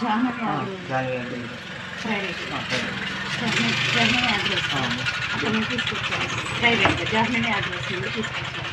Janhavi address private Janhavi address అక్కడ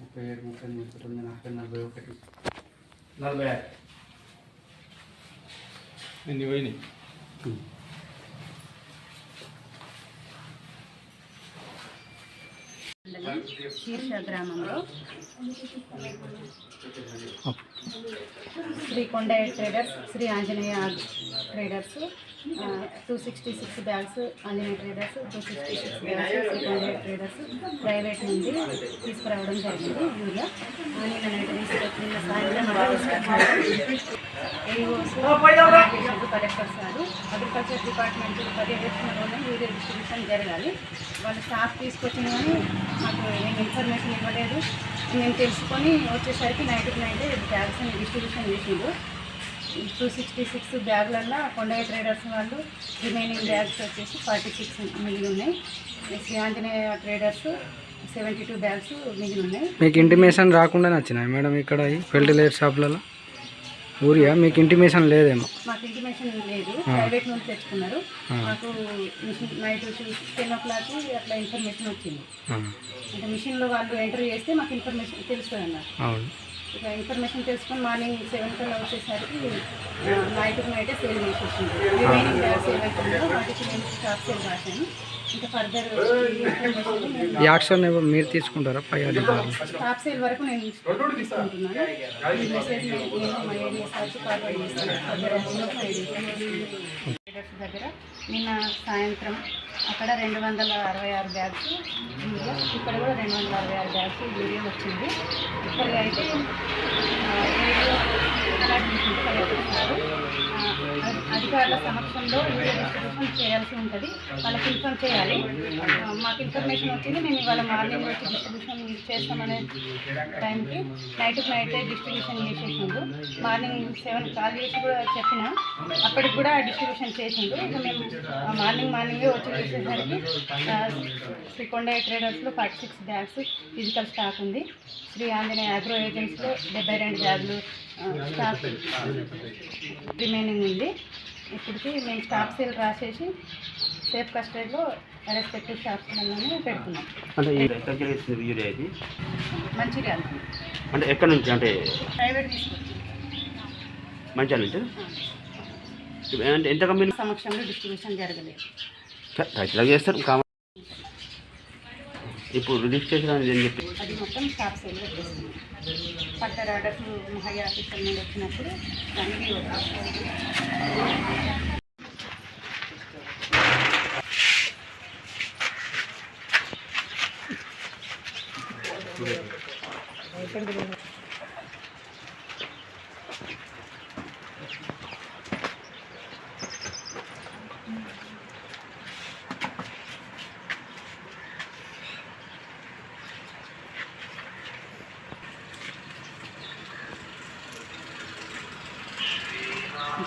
ముప్పై ఏడు ముప్పై ఎనిమిది ముప్పై తొమ్మిది నలభై నలభై ఒకటి నలభై ఆరు ఎన్ని పోయినాయి శీర్ష గ్రామంలో Shri Kondaiah traders Shri Anjaneya traders. Two sixty six bags Anjaneya traders two sixty six bags Shri Kondaiah traders private నుండి తీసుకురావడం జరిగింది యూరియా. నిన్న నైట్ తీసుకొచ్చి నిన్న సాయంత్రం AOs collector sir agriculture department పర్యవేక్షణలోనే యూరియా డిస్ట్రిబ్యూషన్ జరగాలి. వాళ్ళు స్టాఫ్ తీసుకొచ్చిన కానీ మాకు ఏం ఇన్ఫర్మేషన్ ఇవ్వలేదు. నేను తెలుసుకొని వచ్చేసరికి నైట్కి నైట్ బ్యాగ్స్ డిస్ట్రిబ్యూషన్ చేసిండు టూ సిక్స్టీ సిక్స్ బ్యాగులల్లో కొండయ్య ట్రేడర్స్ వాళ్ళు రిమైనింగ్ బ్యాగ్స్ వచ్చేసి ఫార్టీ సిక్స్ మిగిలి ఉన్నాయి. Shri Anjaneya traders seventy two bags మిగిలి ఉన్నాయి. మీకు ఇంటిమేషన్ రాకుండానే వచ్చినాయి మేడం ఇక్కడ ఈ ఫెర్టిలైజర్ షాప్లలో? ఊరియా? మీకు ఇంటిమేషన్ లేదేమో? మాకు ఇంటిమేషన్ లేదు. ప్రైవేట్ నుంచి తెచ్చుకున్నారు. మాకు machine night ten o'clock అట్లా ఇన్ఫర్మేషన్ వచ్చింది. అంటే మిషన్లో వాళ్ళు ఎంటర్ చేస్తే మాకు ఇన్ఫర్మేషన్ తెలుస్తుంది అన్నారు. అవును. ఇక ఇన్ఫర్మేషన్ తెలుసుకొని మార్నింగ్ సెవెన్ కల్లా వచ్చేసరికి నైట్ నైటే సేల్ చేసేసింది. రిమైనింగ్ ఏవైతే ఉన్నాయో వాటికి నేను స్టాక్ సేల్ రాశాను. ఇంకా ఫర్దర్ యాక్షన్ మీరు తీసుకుంటారా? పై స్టాప్ సేల్ వరకు నేను తీసుకుంటున్నాను. మెసేజ్ నేను ఫార్వర్డ్ చేస్తాను. ఫర్దర్ లీడర్స్ దగ్గర నిన్న సాయంత్రం అక్కడ రెండు వందల అరవై ఆరు బ్యాగ్స్ యూరియా ఇక్కడ కూడా రెండు వందల అరవై ఆరు బ్యాగ్స్ యూరియా వచ్చింది. ఇక్కడ అయితే ఆ, అధికారుల సమక్షంలో యూరియా డిస్ట్రిబ్యూషన్ చేయాల్సి ఉంటుంది. వాళ్ళకి ఇన్ఫామ్ చేయాలి. మాకు ఇన్ఫర్మేషన్ వచ్చింది. మేము ఇవాళ మార్నింగ్ వచ్చి డిస్ట్రిబ్యూషన్ చేస్తామనే టైంకి నైట్ నైట్ డిస్ట్రిబ్యూషన్ చేసేసిండు మార్నింగ్ సెవెన్ కాల్ చేసి కూడా చెప్పిన. అప్పటికి కూడా డిస్ట్రిబ్యూషన్ చేసిండు ఇక మేము మార్నింగ్ మార్నింగే వచ్చి చూసేసరికి Srikonda ట్రేడర్స్లో forty six bags physical stock ఉంది. శ్రీ ఆంజనేయ అగ్రో ఏజెన్సీలో డెబ్బై రెండు బ్యాగులు స్టాక్ రిమైనింగ్ ఉంది. ఇప్పటికి మేము స్టాక్ సేల్ రాసేసి సేఫ్ కస్టడీలో రెస్పెక్టివ్ షాప్స్లలోనే పెడుతున్నాం. అంటే ఈ ఎక్కడికి వచ్చింది యూరియా ఇది మంచిగా అంటే ఎక్కడి నుంచి? అంటే ప్రైవేట్ తీసుకొచ్చి. మంచిగా నుంచి? అంటే ఎంత కంపెనీ? సమక్షంలో డిస్ట్రిబ్యూషన్ జరగలేదు. రైతులకు చేస్తారు. కామ ఇప్పుడు రిజిస్ట్రేషన్ అనేది చెప్పి అది మొత్తం స్టాప్ సేల్ పెట్టేస్తున్నాం ఫర్దర్ ఆర్డర్స్ హై ఆఫీసర్ నుండి వచ్చినప్పుడు దానికి జాహ్నవి అడ్రస్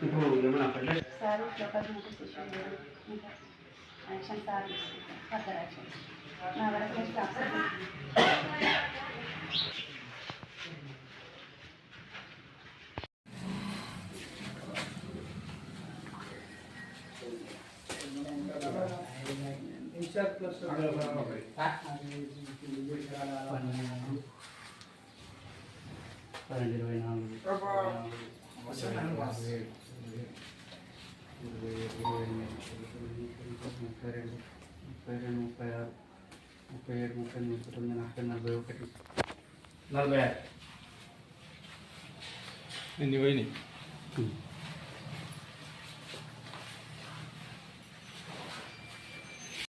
સારું સખત મોટું શિક્ષણ આરક્ષણ સારું ખાતર આરક્ષણ મહાભારત પ્રાપ્ત Thank you. ఫర్దర్ యాక్షన్ నా వరకు స్టాప్ సేల్ పన్నెండు పన్నెండు ఇరవై నాలుగు ఇరవై నాలుగు, ఇరవై ఏడు, ఇరవై ఏడు, ఇరవై ఎనిమిది, ఇరవై తొమ్మిది, ఇరవై ముప్పై రెండు ముప్పై రెండు ముప్పై ఆరు ముప్పై ఏడు ముప్పై ఎనిమిది ముప్పై తొమ్మిది నలభై నలభై ఒకటి నలభై ఆరు ఎన్ని పోయినాయి ఉమ్.